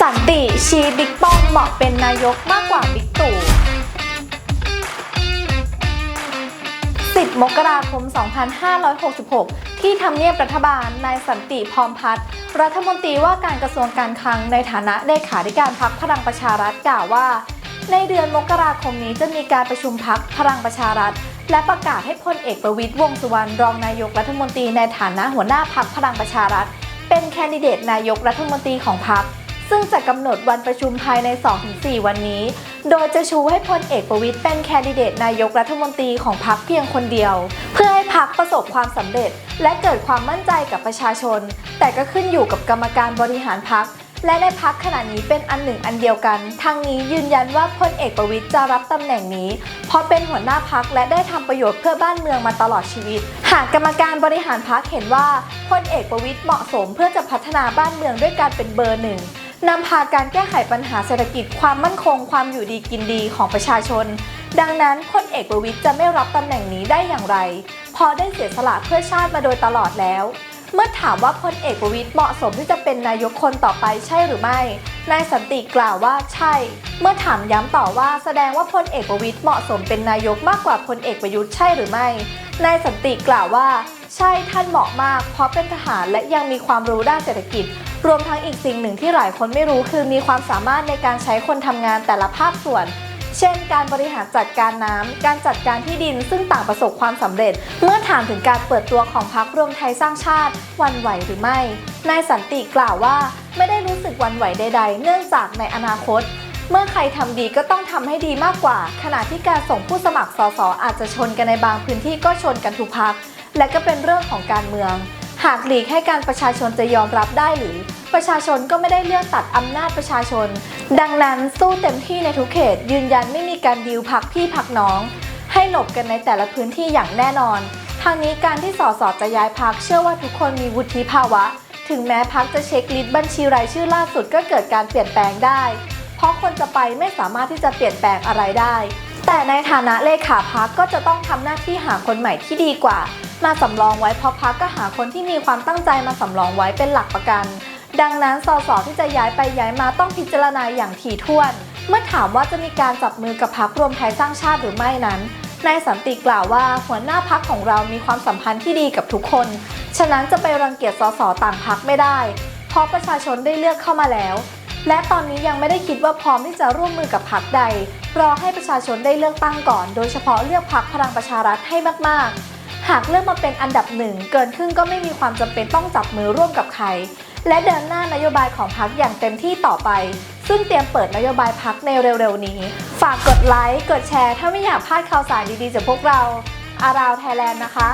สันติชี้บิ๊กป้อมเหมาะเป็นนายกมากกว่าบิ๊กตู่ 10 มกราคม 2566 ที่ทำเนียบรัฐบาล นายสันติพร้อมพัฒน์รัฐมนตรีว่าการกระทรวงการคลังในฐานะเลขาธิการพักพลังประชารัฐกล่าวว่า ในเดือนมกราคมนี้จะมีการประชุมพักพลังประชารัฐ และประกาศให้พลเอกประวิตยวงสุวรรณรองนายกรัฐมนตรีในฐานะหัวหน้าพักพลังประชารัฐ เป็นแคนดิเดตนายกรัฐมนตรีของพัก ซึ่งจะกำหนดวันประชุมภายใน 2-4 วันนี้ โดยจะชูให้พลเอกประวิตยเป็นแคนดิเดตนายกรัฐมนตรีของพรรคเพียงคนเดียว เพื่อให้พรรคประสบความสำเร็จ และเกิดความมั่นใจกับประชาชน แต่ก็ขึ้นอยู่กับกรรมการบริหารพรรคและในพักขณะนี้เป็นอันหนึ่งอันเดียวกัน ทางนี้ยืนยันว่าพลเอกประวิตยจะรับตำแหน่งนี้ เพราะเป็นหัวหน้าพักและได้ทำประโยชน์เพื่อบ้านเมืองมาตลอดชีวิต หากกรรมการบริหารพักเห็นว่าพลเอกประวิตยเหมาะสมเพื่อจะพัฒนาบ้านเมืองด้วยการเป็นเบอร์หนึ่ง นำพาการแก้ไขปัญหาเศรษฐกิจความมั่นคงความอยู่ดีกินดีของประชาชน ดังนั้นพลเอกประวิตยจะไม่รับตำแหน่งนี้ได้อย่างไร พอได้เสียสละเพื่อชาติมาโดยตลอดแล้ว เมื่อถามว่าพลเอกประวิตยเหมาะสมที่จะเป็นนายกคนต่อไปใช่หรือไม่ นายสันติกล่าวว่าใช่ เมื่อถามย้ำต่อว่าแสดงว่าพลเอกประวิตยเหมาะสมเป็นนายกมากกว่าพลเอกประยุทธ์ใช่หรือไม่ นายสันติกล่าวว่า ใช่ท่านเหมาะมาก เพราะเป็นทหารและยังมีความรู้ด้านเศรษฐกิจ รวมทั้งอีกสิ่งหนึ่งที่หลายคนไม่รู้คือมีความสามารถในการใช้คนทำงานแต่ละภาคส่วน เช่น การบริหารจัดการน้ำ การจัดการที่ดินซึ่งต่างประสบความสำเร็จ เมื่อถามถึงการเปิดตัวของพรรครวมไทยสร้างชาติวันไหวหรือไม่ นายสันติกล่าวว่าไม่ได้รู้สึกวันไหวใด ๆ เนื่องจากในอนาคตเมื่อใครทำดีก็ต้องทำให้ดีมากกว่า ขณะที่การส่งผู้สมัครสสอาจจะชนกันในบางพื้นที่ก็ชนกันทุกพัก และก็เป็นเรื่องของการเมือง หากหลีกให้การประชาชนจะยอมรับได้หรือ ประชาชนก็ไม่ได้เลือกตัดอำนาจประชาชน ดังนั้นสู้เต็มที่ในทุกเขต ยืนยันไม่มีการดีลพักพี่พักน้อง ให้หลบกันในแต่ละพื้นที่อย่างแน่นอน ทางนี้การที่สสจะย้ายพักเชื่อว่าทุกคนมีวุฒิภาวะ ถึงแม้พักจะเช็คลิสต์บัญชีรายชื่อล่าสุดก็เกิดการเปลี่ยนแปลงได้ เพราะคนจะไปไม่สามารถที่จะเปลี่ยนแปลงอะไรได้ แต่ในฐานะเลขาพักก็จะต้องทำหน้าที่หาคนใหม่ที่ดีกว่า มาสำรองไว้เพราะพักก็หาคนที่มีความตั้งใจมาสำรองไว้เป็นหลักประกัน ดังนั้นสสที่จะย้ายไปย้ายมาต้องพิจารณาอย่างถี่ถ้วน เมื่อถามว่าจะมีการจับมือกับพักรวมไทยสร้างชาติหรือไม่นั้นนายสันติกล่าวว่าหัวหน้าพักของเรามีความสัมพันธ์ที่ดีกับทุกคน ฉะนั้นจะไปรังเกียจสสต่างพักไม่ได้ เพราะประชาชนได้เลือกเข้ามาแล้ว และตอนนี้ยังไม่ได้คิดว่าพร้อมที่จะร่วมมือกับพักใด รอให้ประชาชนได้เลือกตั้งก่อน โดยเฉพาะเลือกพักพลังประชารัฐให้มากๆ หากเลือกมาเป็นอันดับหนึ่งเกินครึ่งก็ไม่มีความจำเป็นต้องจับมือร่วมกับใคร และเดินหน้านโยบายของพักอย่างเต็มที่ต่อไป ซึ่งเตรียมเปิดนโยบายพักในเร็วๆนี้ ฝากกดไลค์กดแชร์ ถ้าไม่อยากพลาดข่าวสารดีๆจากพวกเรา อาราวไทยแลนด์นะคะ